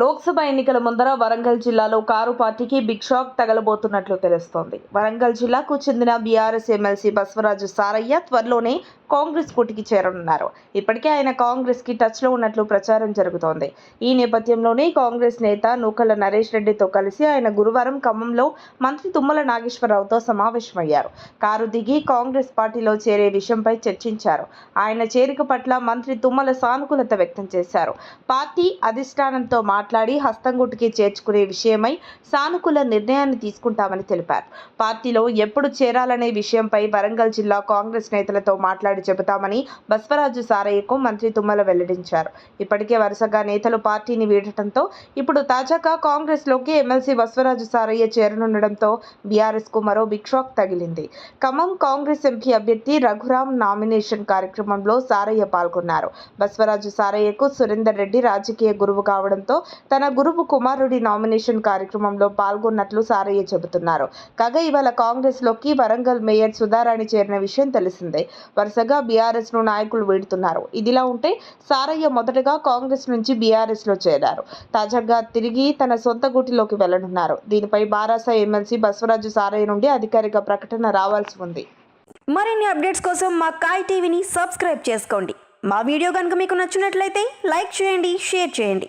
లోక్సభ ఎన్నికల ముందర వరంగల్ జిల్లాలో కారు పార్టీకి బిగ్ షాక్ తగలబోతున్నట్లు తెలుస్తోంది. వరంగల్ జిల్లాకు చెందిన బీఆర్ఎస్ ఎమ్మెల్సీ బసవరాజు సారయ్య త్వరలోనే కాంగ్రెస్ కూటికి చేరనున్నారు. ఇప్పటికే ఆయన కాంగ్రెస్కి టచ్లో ఉన్నట్లు ప్రచారం జరుగుతోంది. ఈ నేపథ్యంలోనే కాంగ్రెస్ నేత నూకల నరేష్ రెడ్డితో కలిసి ఆయన గురువారం ఖమ్మంలో మంత్రి తుమ్మల నాగేశ్వరరావుతో సమావేశమయ్యారు. కారు దిగి కాంగ్రెస్ పార్టీలో చేరే విషయంపై చర్చించారు. ఆయన చేరిక పట్ల మంత్రి తుమ్మల సానుకూలత వ్యక్తం చేశారు. పార్టీ అధిష్టానంతో మాట్లాడి హస్తంగుట్టుకి చేర్చుకునే విషయమై సానుకూల నిర్ణయాన్ని తీసుకుంటామని తెలిపారు. పార్టీలో ఎప్పుడు చేరాలనే విషయంపై వరంగల్ జిల్లా కాంగ్రెస్ నేతలతో మాట్లాడి చెబుతామని బస్వరాజు సారయ్యకు మంత్రి తుమ్మల వెల్లడించారు. ఇప్పటికే వరుసగా నేతలు పార్టీని వీడటంతో ఇప్పుడు తాజాగా కాంగ్రెస్లోకి ఎమ్మెల్సీ బస్వరాజు సారయ్య చేరనుండడంతో బీఆర్ఎస్కు మరో బిగ్ షాక్ తగిలింది. ఖమ్మం కాంగ్రెస్ ఎంపీ అభ్యర్థి రఘురామ్ నామినేషన్ కార్యక్రమంలో సారయ్య పాల్గొన్నారు. బస్వరాజు సారయ్యకు సురేందర్ రెడ్డి రాజకీయ గురువు కావడంతో తన గురువు కుమారుడి నామినేషన్ కార్యక్రమంలో పాల్గొన్నట్లు సారయ్య చెబుతున్నారు. కాగా ఇవాళ కాంగ్రెస్లోకి వరంగల్ మేయర్ సుధారాణి చేరిన విషయం తెలిసిందే. వరుసగా బీఆర్ఎస్ను నాయకులు వీడుతున్నారు. ఇదిలా ఉంటే సారయ్య మొదటగా కాంగ్రెస్ నుంచి బీఆర్ఎస్లో చేరారు. తాజాగా తిరిగి తన సొంత గూటిలోకి వెళ్ళనున్నారు. దీనిపై బారాస ఎమ్మెల్సీ బసవరాజు సారయ్య నుండి అధికారిక ప్రకటన రావాల్సి ఉంది. మరిన్ని అప్డేట్స్ కోసం మా కాయ్ టీవీని సబ్స్క్రైబ్ చేసుకోండి. మా వీడియో కనుక మీకు నచ్చినట్లయితే లైక్ చేయండి షేర్ చేయండి.